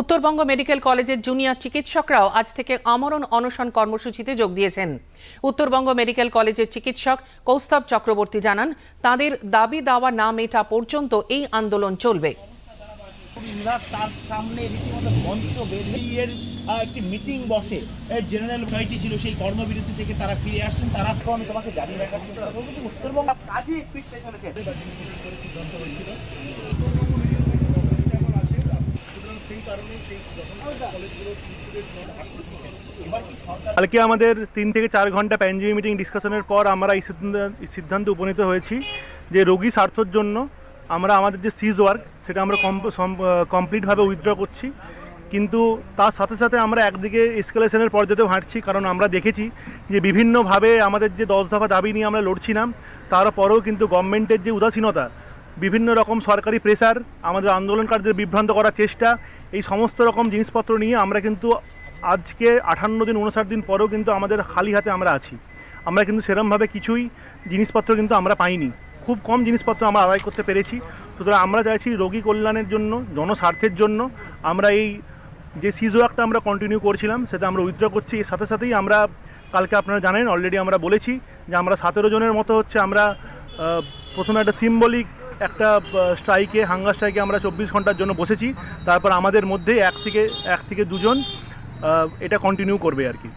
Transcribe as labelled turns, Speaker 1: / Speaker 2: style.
Speaker 1: Uttarbanga medical কলেজের junior চিকিৎসকরাও আজ থেকে আমরণ অনশন কর্মসূচিতে যোগ দিয়েছেন। উত্তরবঙ্গ মেডিকেল কলেজের চিকিৎসক কৌস্তব চক্রবর্তী জানান, তাদের দাবি দাওয়া না মেটা পর্যন্ত এই আন্দোলন চলবে।
Speaker 2: তার সামনে একটি মিটিং বসে। জেনারেল কমিটি ছিল সেই কর্মবিরতি থেকে তারা ফিরে আসছেন। তারা এখন তোমাকে জানিয়ে রাখার উত্তরবঙ্গ কাজে ফিরতে চলেছে।
Speaker 3: কালকে আমাদের তিন থেকে চার ঘণ্টা প্যানজিবি মিটিং ডিসকাশনের পর আমরা এই সিদ্ধান্ত- উপনীত হয়েছি যে রোগী স্বার্থর জন্য আমরা আমাদের যে সিজ ওয়ার্ক সেটা আমরা কমপ্লিটভাবে উইথড্র করছি। কিন্তু তার সাথে সাথে আমরা একদিকে এসকালেশনের পর্যায়েও হাঁটছি, কারণ আমরা দেখেছি যে বিভিন্নভাবে আমাদের যে দশ দফা দাবি নিয়ে আমরা লড়ছিলাম তারপরেও কিন্তু গভর্নমেন্টের যে উদাসীনতা, বিভিন্ন রকম সরকারি প্রেসার আমাদের আন্দোলনকারীদের বিভ্রান্ত করার চেষ্টা এই সমস্ত রকম জিনিসপত্র নিয়ে আমরা কিন্তু আজকে আঠান্ন দিন উনষাট দিন পরেও কিন্তু আমাদের খালি হাতে আমরা আছি। আমরা কিন্তু সেরমভাবে কিছুই জিনিসপত্র কিন্তু আমরা পাইনি। খুব কম জিনিসপত্র আমরা আদায় করতে পেরেছি। সুতরাং আমরা চাইছি রোগী কল্যাণের জন্য, জনস্বার্থের জন্য আমরা এই যে সিজ ওয়ার্কটা আমরা কন্টিনিউ করছিলাম, সেটা আমরা উইথড্র করছি। এর সাথে সাথেই আমরা, কালকে আপনারা জানেন অলরেডি আমরা বলেছি যে আমরা সতেরো জনের মতো হচ্ছে আমরা প্রথমে একটা সিম্বলিক একটা স্ট্রাইকে হাঙ্গার স্ট্রাইকে আমরা চব্বিশ ঘণ্টার জন্য বসেছি। তারপর আমাদের মধ্যে এক থেকে এক থেকে দুজন এটা কন্টিনিউ করবে আর কি।